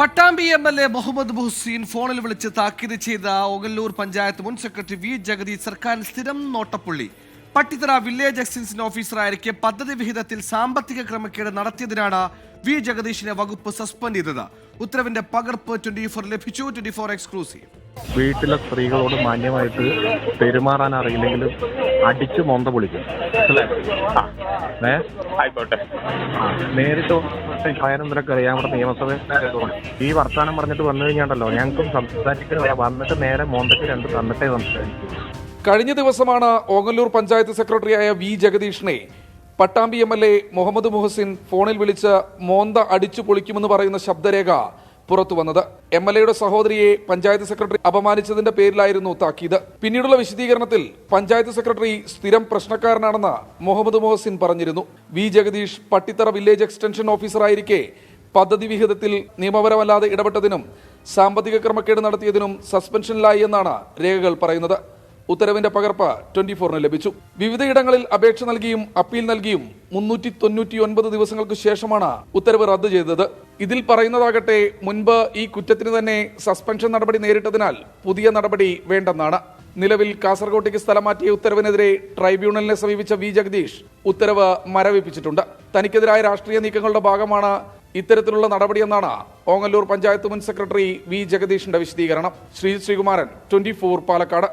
Pattambi M L A Muhammad Muhsin ഫോണിൽ വിളിച്ച് താക്കീത് ചെയ്ത ഒകല്ലൂർ പഞ്ചായത്ത് മുൻ സെക്രട്ടറി വി ജഗദീഷ് സർക്കാർ സ്ഥിരം നോട്ടപ്പുള്ളി. പട്ടിത്തറ വില്ലേജ് എക്സ്റ്റൻഷൻ ഓഫീസറായിരിക്കെ പദ്ധതി വിഹിതത്തിൽ സാമ്പത്തിക ക്രമക്കേട് നടത്തിയതിനാണ് വി ജഗദീഷിനെ വകുപ്പ് സസ്പെൻഡ് ചെയ്തത്. ഉത്തരവിന്റെ പകർപ്പ് ട്വന്റി ഫോർ ലഭിച്ചു. Twenty four exclusive. വീട്ടിലെ സ്ത്രീകളോട് മാന്യമായിട്ട് പെരുമാറാൻ അറിയില്ലെങ്കിലും അടിച്ച് മൊന്ത പൊളിക്കും. അല്ലേ? ആ. ഏ? ആയിക്കോട്ടെ. നേരിട്ട് കാര്യം നിനക്ക് അറിയാം. ഇവിടെ നിയമസഭയിലായതുകൊണ്ട് ഈ വർത്താനം പറഞ്ഞിട്ട് വന്നു കഴിഞ്ഞാണ്ടല്ലോ. ഞങ്ങൾക്കും സംസാരിക്കാൻ വന്നിട്ട് നേരെ മോന്തയ്ക്ക് രണ്ട് തന്നിട്ടേ സംസാരിക്കും. കഴിഞ്ഞ ദിവസമാണ് ഓങ്ങല്ലൂർ പഞ്ചായത്ത് സെക്രട്ടറിയായ V ജഗദീഷിനെ Pattambi M L A Muhammad Muhsin ഫോണിൽ വിളിച്ച് മോന്ത അടിച്ചു പൊളിക്കുമെന്ന് പറയുന്ന ശബ്ദരേഖ പുറത്തു വന്നത്. എം എൽ എയുടെ സഹോദരിയെ പഞ്ചായത്ത് സെക്രട്ടറി അപമാനിച്ചതിന്റെ പേരിലായിരുന്നു താക്കീത്. പിന്നീടുള്ള വിശദീകരണത്തിൽ പഞ്ചായത്ത് സെക്രട്ടറി സ്ഥിരം പ്രശ്നക്കാരനാണെന്ന് മുഹമ്മദ് മുഹസിൻ പറഞ്ഞിരുന്നു. V. Jagadish Pattithara village extension ഓഫീസറായിരിക്കെ പദ്ധതി വിഹിതത്തിൽ നിയമപരമല്ലാതെ ഇടപെട്ടതിനും സാമ്പത്തിക ക്രമക്കേട് നടത്തിയതിനും സസ്പെൻഷനിലായി എന്നാണ് രേഖകൾ പറയുന്നത്. ഉത്തരവിന്റെ പകർപ്പ് ട്വന്റി ഫോറിന് ലഭിച്ചു. വിവിധയിടങ്ങളിൽ അപേക്ഷ നൽകിയും അപ്പീൽ നൽകിയും മുന്നൂറ്റി തൊണ്ണൂറ്റി ഒൻപത് ദിവസങ്ങൾക്ക് ശേഷമാണ് ഉത്തരവ് റദ്ദു ചെയ്തത്. ഇതിൽ പറയുന്നതാകട്ടെ മുൻപ് ഈ കുറ്റത്തിന് തന്നെ സസ്പെൻഷൻ നടപടി നേരിട്ടതിനാൽ പുതിയ നടപടി വേണ്ടെന്നാണ്. നിലവിൽ കാസർകോട്ടേക്ക് സ്ഥലം മാറ്റിയ ഉത്തരവിനെതിരെ ട്രൈബ്യൂണലിനെ സമീപിച്ച വി. ജഗദീഷ് ഉത്തരവ് മരവിപ്പിച്ചിട്ടുണ്ട്. തനിക്കെതിരായ രാഷ്ട്രീയ നീക്കങ്ങളുടെ ഭാഗമാണ് ഇത്തരത്തിലുള്ള നടപടിയെന്നാണ് ഓങ്ങല്ലൂർ പഞ്ചായത്ത് മുൻ സെക്രട്ടറി വി. ജഗദീഷിന്റെ വിശദീകരണം. ശ്രീ. ശ്രീകുമാരൻ ട്വന്റി പാലക്കാട്.